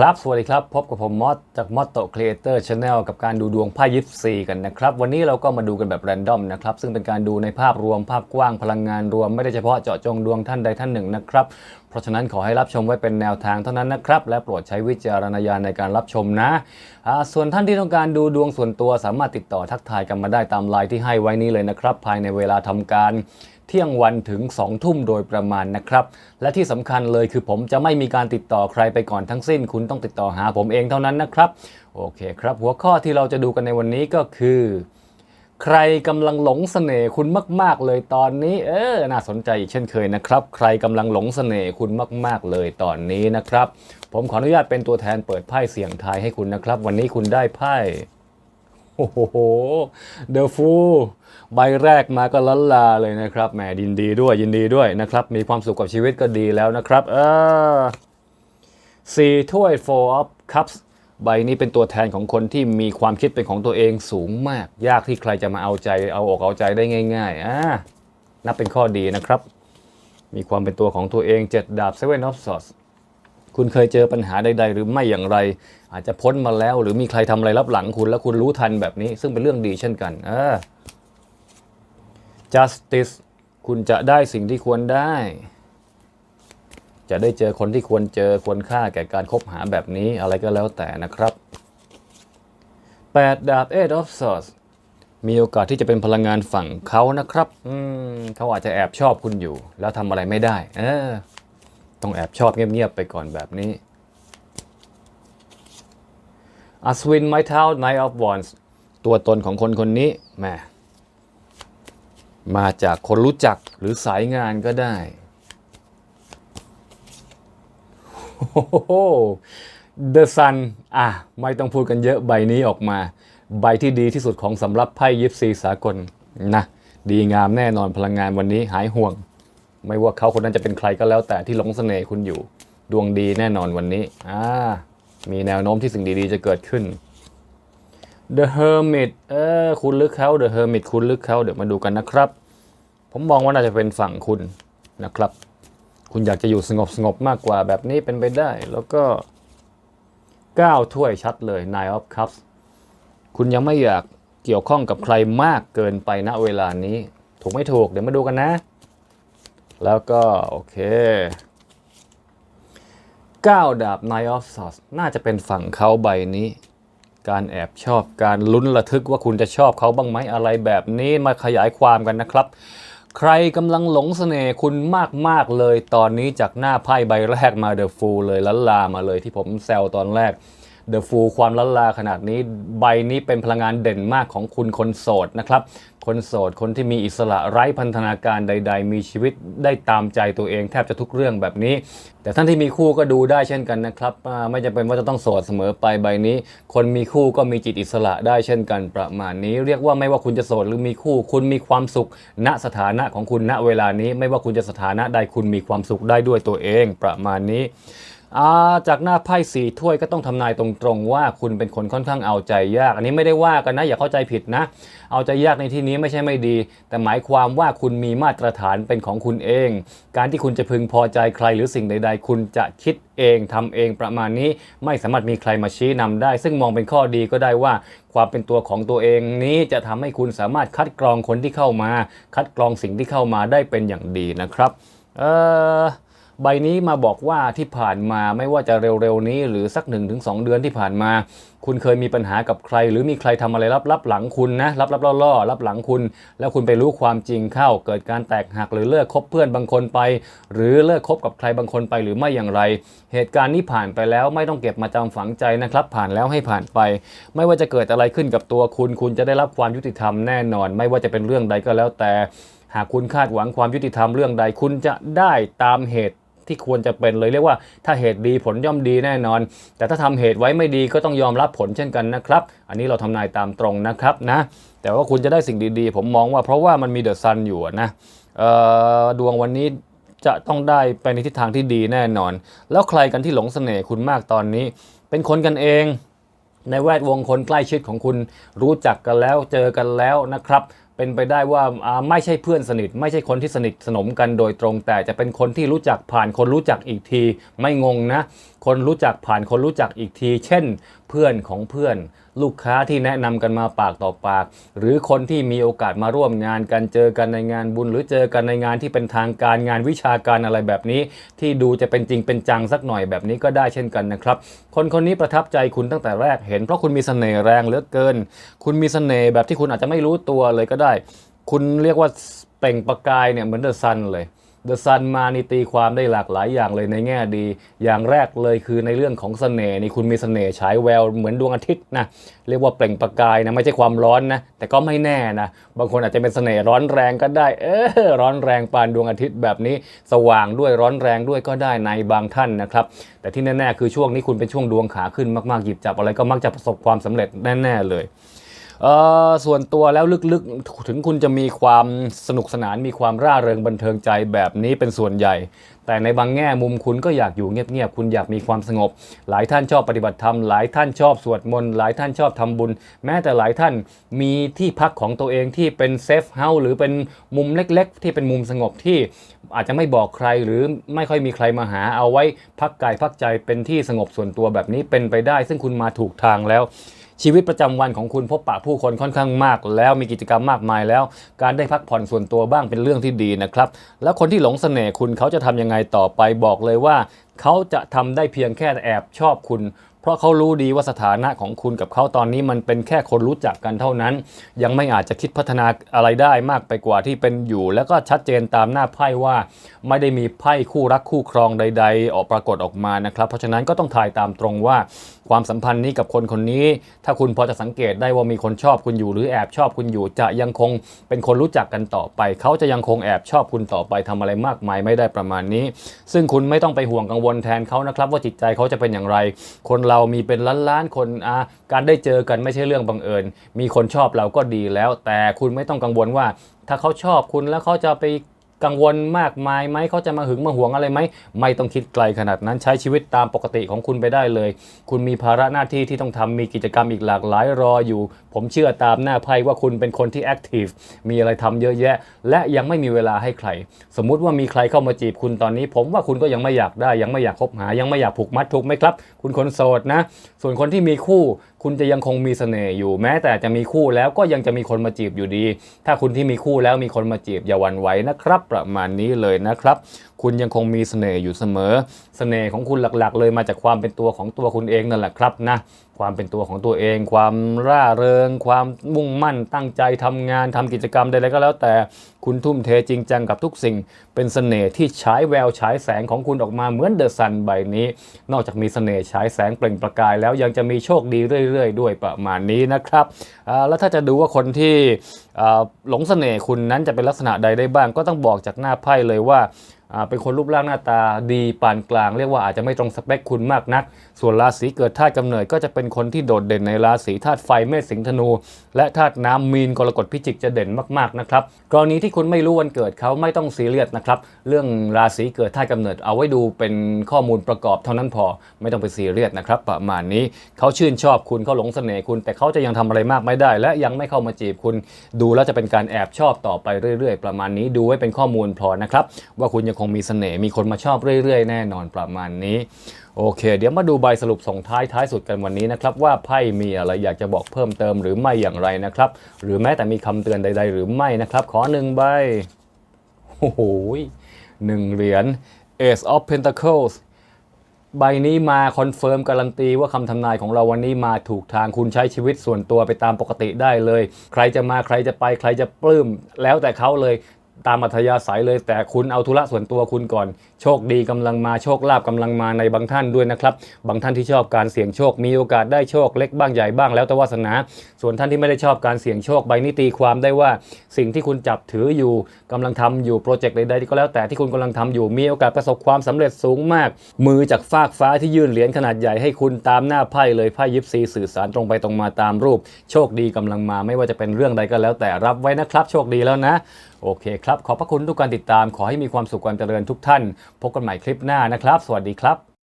ครับ สวัสดีครับ พบกับผมมอสจากมอสโตครีเอเตอร์ชาแนลกับการดูดวงไพ่ยิปซีกันนะครับ วันนี้เราก็มาดูกันแบบแรนดอมนะครับ ซึ่งเป็นการดูในภาพรวมภาพกว้างพลังงานรวมไม่ได้เฉพาะเจาะจงดวงท่านใดท่านหนึ่งนะครับ เพราะฉะนั้นขอให้รับชมไว้เป็นแนวทางเท่านั้นนะครับ และโปรดใช้วิจารณญาณในการรับชมนะส่วนท่านที่ต้องการดูดวงส่วนตัวสามารถติดต่อทักทายกันมาได้ตามไลน์ที่ให้ไว้นี้เลยนะครับภายในเวลาทำการ เที่ยงวันถึง 2 ทุ่มโดยประมาณนะครับ และที่สำคัญเลยคือผมจะไม่มีการติดต่อใครไปก่อนทั้งสิ้น คุณต้องติดต่อหาผมเองเท่านั้นนะครับ โอเคครับ หัวข้อที่เราจะดูกันในวันนี้ก็คือ ใครกำลังหลงเสน่ห์คุณมาก ๆ เลยตอนนี้ เออ น่าสนใจอีกเช่นเคยนะครับ ใครกำลังหลงเสน่ห์คุณมาก ๆ เลยตอนนี้นะครับ ผมขออนุญาตเป็นตัวแทนเปิดไพ่เสียงทายให้คุณนะครับ วันนี้คุณได้ไพ่ โอ้โห เดอะฟูใบแรกมาก็ล้นลาเลยนะครับ แหมยินดีด้วยยินดีด้วยนะครับ มีความสุขกับชีวิตก็ดีแล้วนะครับ เออสี่ถ้วย four of cups ใบนี้เป็นตัวแทนของคนที่มีความคิดเป็นของตัวเองสูงมาก ยากที่ใครจะมาเอาใจเอาอกเอาใจได้ง่าย ๆ อ่า นับเป็นข้อดีนะครับ มีความเป็นตัวของตัวเองเจ็ดดาบ seven of swords คุณเคยเจอปัญหาใด ๆ หรือไม่อย่างไร อาจจะพ้นมาแล้ว หรือมีใครทำอะไรรับหลังคุณแล้วคุณรู้ทันแบบนี้ ซึ่งเป็นเรื่องดีเช่นกันเออ justice คุณจะได้สิ่งที่ควรได้ จะได้เจอคนที่ควรเจอควรค่าแก่การคบหาแบบนี้อะไรก็แล้วแต่นะครับ8ดาบ eight of swords มีโอกาสที่จะเป็นพลังงานฝั่งเขานะครับ อืมเขาอาจจะแอบชอบคุณอยู่ แล้วทำอะไรไม่ได้ เออ ต้องแอบชอบเงียบๆไปก่อนแบบนี้ อัศวินไม้เท้า Knight of Wands ตัวตนของคนคนนี้แหมมาจากคนรู้จักหรือสายงานก็ได้โอ้โห The Sun อะ ไม่ต้องพูดกันเยอะใบนี้ออกมา ใบที่ดีที่สุดของสำรับไพ่ยิปซีสากลนะ ดีงามแน่นอนพลังงานวันนี้หายห่วง ไม่ว่าเขาคนนั้นจะเป็นใครก็แล้วแต่ที่หลงเสน่ห์คุณอยู่ ดวงดีแน่นอนวันนี้อ่ามีแนวโน้มที่สิ่งดีๆจะเกิดขึ้น The Hermit เออคุณลึกเขา The Hermit คุณลึกเขาเดี๋ยวมาดูกันนะครับ ผมมองว่าน่าจะเป็นฝั่งคุณนะครับ คุณอยากจะอยู่สงบสงบๆมากกว่าแบบนี้เป็นไปได้ แล้วก็9ถ้วยชัดเลย Nine of Cups คุณยังไม่อยากเกี่ยวข้องกับใครมากเกินไปณเวลานี้ ถูกไม่ถูกเดี๋ยวมาดูกันนะ แล้วก็ โอเค9ดาบ Nine of Swords น่าจะเป็นฝั่งเขาใบนี้ การแอบชอบการลุ้นระทึกว่าคุณจะชอบเขาบ้างไหมอะไรแบบนี้มาขยายความกันนะครับ ใครกำลังหลงเสน่ห์คุณมาก ๆ เลยตอนนี้จากหน้าไพ่ใบแรกมาเดอะฟูลเลยล้นลามาเลยที่ผมแซวตอนแรก เดอะฟูลความล้นลาขนาดนี้ ใบนี้เป็นพลังงานเด่นมากของคุณคนโสดนะครับ คนโสด คนที่มีอิสระไร้พันธนาการใด ๆ มีชีวิตได้ตามใจตัวเองแทบจะทุกเรื่องแบบนี้ แต่ท่านที่มีคู่ก็ดูได้เช่นกันนะครับ ไม่จำเป็นว่าจะต้องโสดเสมอไปใบนี้ คนมีคู่ก็มีจิตอิสระได้เช่นกันประมาณนี้ เรียกว่าไม่ว่าคุณจะโสดหรือมีคู่ คุณมีความสุข ณสถานะของคุณณเวลานี้ ไม่ว่าคุณจะสถานะใดคุณมีความสุขได้ด้วยตัวเองประมาณนี้ จากหน้าไพ่สี่ถ้วยก็ต้องทำนายตรงๆ ว่าคุณเป็นคนค่อนข้างเอาใจยาก อันนี้ไม่ได้ว่ากันนะอย่าเข้าใจผิดนะ เอาใจยากในที่นี้ไม่ใช่ไม่ดี แต่หมายความว่าคุณมีมาตรฐานเป็นของคุณเอง การที่คุณจะพึงพอใจใครหรือสิ่งใด ๆ คุณจะคิดเองทำเองประมาณนี้ไม่สามารถมีใครมาชี้นำได้ ซึ่งมองเป็นข้อดีก็ได้ว่า ความเป็นตัวของตัวเองนี้จะทำให้คุณสามารถคัดกรองคนที่เข้ามา คัดกรองสิ่งที่เข้ามาได้เป็นอย่างดีนะครับ เออ ใบนี้มาบอกว่าที่ผ่านมาไม่ว่าจะเร็วๆนี้ หรือสัก1นถึงสเดือนที่ผ่านมา คุณเคยมีปัญหากับใคร หรือมีใครทำอะไรลับๆหลังคุณนะลับๆล่อๆรับหลังคุณ แล้วคุณไปรู้ความจริงเข้า เกิดการแตกหักหรือเลิกคบเพื่อนบางคนไป หรือเลิกคบกับใครบางคนไปหรือไม่อย่างไร เหตุการณ์นี้ผ่านไปแล้วไม่ต้องเก็บมาจำฝังใจนะครับ ผ่านแล้วให้ผ่านไป ไม่ว่าจะเกิดอะไรขึ้นกับตัวคุณ คุณจะได้รับความยุติธรรมแน่นอน ไม่ว่าจะเป็นเรื่องใดก็แล้วแต่ หากคุณคาดหวังความยุติธรรมเรื่องใดคุณจะได้ตามเหตุ ที่ควรจะเป็นเลยเรียกว่าถ้าเหตุดีผลย่อมดีแน่นอน แต่ถ้าทำเหตุไว้ไม่ดีก็ต้องยอมรับผลเช่นกันนะครับ อันนี้เราทำนายตามตรงนะครับนะแต่ว่าคุณจะได้สิ่งดีๆ ผมมองว่าเพราะว่ามันมีเดอะซันอยู่นะดวงวันนี้จะต้องได้ไปในทิศทางที่ดีแน่นอน แล้วใครกันที่หลงเสน่ห์คุณมากตอนนี้ เป็นคนกันเอง ในแวดวงคนใกล้ชิดของคุณรู้จักกันแล้วเจอกันแล้วนะครับ เป็นไปได้ว่าไม่ใช่เพื่อนสนิท ไม่ใช่คนที่สนิทสนมกันโดยตรง แต่จะเป็นคนที่รู้จักผ่านคนรู้จักอีกที ไม่งงนะ คนรู้จักผ่านคนรู้จักอีกที เช่น เพื่อนของเพื่อน ลูกค้าที่แนะนำกันมาปากต่อปาก หรือคนที่มีโอกาสมาร่วมงานกันเจอกันในงานบุญ หรือเจอกันในงานที่เป็นทางการงานวิชาการอะไรแบบนี้ ที่ดูจะเป็นจริงเป็นจังสักหน่อยแบบนี้ก็ได้เช่นกันนะครับ คนคนนี้ประทับใจคุณตั้งแต่แรกเห็น เพราะคุณมีเสน่ห์แรงเหลือเกิน คุณมีเสน่ห์แบบที่คุณอาจจะไม่รู้ตัวเลยก็ได้ คุณเรียกว่าเปล่งประกายเนี่ยเหมือนเดอะซันเลย เดอะซันมานี่ตีความได้หลากหลายอย่างเลยในแง่ดี อย่างแรกเลยคือในเรื่องของเสน่ห์นี่คุณมีเสน่ห์ฉายแววเหมือนดวงอาทิตย์นะเรียกว่าเปล่งประกายนะไม่ใช่ความร้อนนะแต่ก็ไม่แน่นะบางคนอาจจะเป็นเสน่ห์ร้อนแรงก็ได้ เออร้อนแรงปานดวงอาทิตย์แบบนี้ สว่างด้วยร้อนแรงด้วยก็ได้ในบางท่านนะครับแต่ที่แน่ๆคือช่วงนี้คุณเป็นช่วงดวงขาขึ้นมากๆหยิบจับอะไรก็มักจะประสบความสำเร็จแน่ๆเลย เออส่วนตัวแล้วลึกๆ ถึงคุณจะมีความสนุกสนานมีความร่าเริงบันเทิงใจแบบนี้เป็นส่วนใหญ่ แต่ในบางแง่มุมคุณก็อยากอยู่เงียบๆคุณอยากมีความสงบ หลายท่านชอบปฏิบัติธรรมหลายท่านชอบสวดมนต์หลายท่านชอบทำบุญ แม้แต่หลายท่านมีที่พักของตัวเองที่เป็นเซฟเฮาส์หรือเป็นมุมเล็กๆ ที่เป็นมุมสงบที่อาจจะไม่บอกใครหรือไม่ค่อยมีใครมาหาเอาไว้พักกายพักใจเป็นที่สงบส่วนตัวแบบนี้เป็นไปได้ ซึ่งคุณมาถูกทางแล้ว ชีวิตประจำวันของคุณพบปะผู้คนค่อนข้างมาก แล้วมีกิจกรรมมากมายแล้ว การได้พักผ่อนส่วนตัวบ้างเป็นเรื่องที่ดีนะครับ แล้วคนที่หลงเสน่ห์คุณเขาจะทำยังไงต่อไปบอกเลยว่า เขาจะทำได้เพียงแค่แอบชอบคุณ เพราะเขารู้ดีว่าสถานะของคุณกับเขาตอนนี้มันเป็นแค่คนรู้จักกันเท่านั้น ยังไม่อาจจะคิดพัฒนาอะไรได้มากไปกว่าที่เป็นอยู่ แล้วก็ชัดเจนตามหน้าไพ่ว่า ไม่ได้มีไพ่คู่รักคู่ครองใด ๆ ออกปรากฏออกมานะครับเพราะฉะนั้นก็ต้องถ่ายตามตรงว่าความสัมพันธ์นี้กับคนคนนี้ ถ้าคุณพอจะสังเกตได้ว่ามีคนชอบคุณอยู่ หรือแอบชอบคุณอยู่ จะยังคงเป็นคนรู้จักกันต่อไป เขาจะยังคงแอบชอบคุณต่อไปทำอะไรมากมายไม่ได้ประมาณนี้ ซึ่งคุณไม่ต้องไปห่วงกังวลแทนเขานะครับว่าจิตใจเขาจะเป็นอย่างไร คนเราามีเป็นล้านๆคนอาการได้เจอกันไม่ใช่เรื่องบังเอิญ มีคนชอบเราก็ดีแล้ว แต่คุณไม่ต้องกังวลว่า ถ้าเขาชอบคุณแล้วเขาจะไป กังวลมากมายไหมเขาจะมาหึงมาหวงอะไรไหมไม่ต้องคิดไกลขนาดนั้นใช้ชีวิตตามปกติของคุณไปได้เลย คุณมีภาระหน้าที่ที่ต้องทำมีกิจกรรมอีกหลากหลายรออยู่ ผมเชื่อตามหน้าไพ่ว่าคุณเป็นคนที่แอคทีฟมีอะไรทำเยอะแยะ และยังไม่มีเวลาให้ใคร สมมุติว่ามีใครเข้ามาจีบคุณตอนนี้ ผมว่าคุณก็ยังไม่อยากได้ยังไม่อยากคบหายังไม่อยากผูกมัดถูกไหมครับ คุณคนโสดนะ ส่วนคนที่มีคู่คุณจะยังคงมีเสน่ห์อยู่แม้แต่จะมีคู่แล้วก็ยังจะมีคนมาจีบอยู่ดี ถ้าคุณที่มีคู่แล้วมีคนมาจีบอย่าหวั่นไหวนะครับ ประมาณนี้เลยนะครับ คุณยังคงมีเสน่ห์อยู่เสมอ เสน่ห์ของคุณหลักๆ เลยมาจากความเป็นตัวของตัวคุณเองนั่นแหละครับนะความเป็นตัวของตัวเอง ความร่าเริง ความมุ่งมั่นตั้งใจทำงานทำกิจกรรมใดๆก็แล้วแต่คุณทุ่มเทจริงจังกับทุกสิ่ง เป็นเสน่ห์ที่ฉายแววฉายแสงของคุณออกมาเหมือนเดอะซันใบนี้ นอกจากมีเสน่ห์ฉายแสงเปล่งประกายแล้วยังจะมีโชคดีเรื่อย ๆ ด้วยประมาณนี้นะครับแล้วถ้าจะดูว่าคนที่หลงเสน่ห์คุณนั้นจะเป็นลักษณะใดได้บ้าง ก็ต้องบอกจากหน้าไพ่เลยว่า เป็นคนรูปร่างหน้าตาดีปานกลาง เรียกว่าอาจจะไม่ตรงสเปคคุณมากนัก ส่วนราศีเกิดธาตุกำเนิดก็จะเป็นคนที่โดดเด่นในราศีธาตุไฟเมษสิงห์ธนู และธาตุน้ำมีนกรกฎพิจิกจะเด่นมากๆนะครับกรณีที่คุณไม่รู้วันเกิดเขาไม่ต้องซีเรียสนะครับเรื่องราศีเกิดธาตุกำเนิดเอาไว้ดูเป็นข้อมูลประกอบเท่านั้นพอไม่ต้องไปซีเรียสนะครับประมาณนี้เขาชื่นชอบคุณเขาหลงเสน่ห์คุณ แต่เขาจะยังทำอะไรมากไม่ได้ และยังไม่เข้ามาจีบคุณ ดูแล้วจะเป็นการแอบชอบต่อไปเรื่อย ๆ ประมาณนี้ดูไว้เป็นข้อมูลพอนะครับว่าคุณยังคงมีเสน่ห์มีคนมาชอบเรื่อยๆ แน่นอนประมาณนี้โอเค เดี๋ยวมาดูใบสรุปส่งท้ายท้ายสุดกันวันนี้นะครับ ว่าไพ่มีอะไรอยากจะบอกเพิ่มเติมหรือไม่อย่างไรนะครับ หรือแม้แต่มีคำเตือนใด ๆ หรือไม่นะครับ ขอหนึ่งใบโอ้โหหนึ่งเหรียญ Ace of Pentacles ใบนี้มาคอนเฟิร์มการันตีว่าคำทำนายของเราวันนี้มาถูกทางคุณใช้ชีวิตส่วนตัวไปตามปกติได้เลย ใครจะมาใครจะไปใครจะปลื้มแล้วแต่เขาเลย ตามอัธยาศัยเลยแต่คุณเอาธุระส่วนตัวคุณก่อน โชคดีกำลังมาโชคลาภกำลังมาในบางท่านด้วยนะครับ บางท่านที่ชอบการเสี่ยงโชคมีโอกาสได้โชคเล็กบ้างใหญ่บ้างแล้วแต่วาสนา ส่วนท่านที่ไม่ได้ชอบการเสี่ยงโชคใบนี้ตีความได้ว่า สิ่งที่คุณจับถืออยู่กำลังทำอยู่โปรเจกต์ใดๆก็แล้วแต่ที่คุณกำลังทำอยู่มีโอกาสประสบความสำเร็จสูงมาก มือจากฟากฟ้าที่ยื่นเหรียญขนาดใหญ่ให้คุณตามหน้าไพ่เลยไพ่ยิปซีสื่อสารตรงไปตรงมาตามรูป โชคดีกำลังมาไม่ว่าจะเป็นเรื่องใดก็แล้วแต่รับไว้นะครับ โชคดีแล้วนะ โอเคครับ ขอบพระคุณทุกการติดตาม ขอให้มีความสุขความเจริญทุกท่าน พบกันใหม่คลิปหน้านะครับ สวัสดีครับ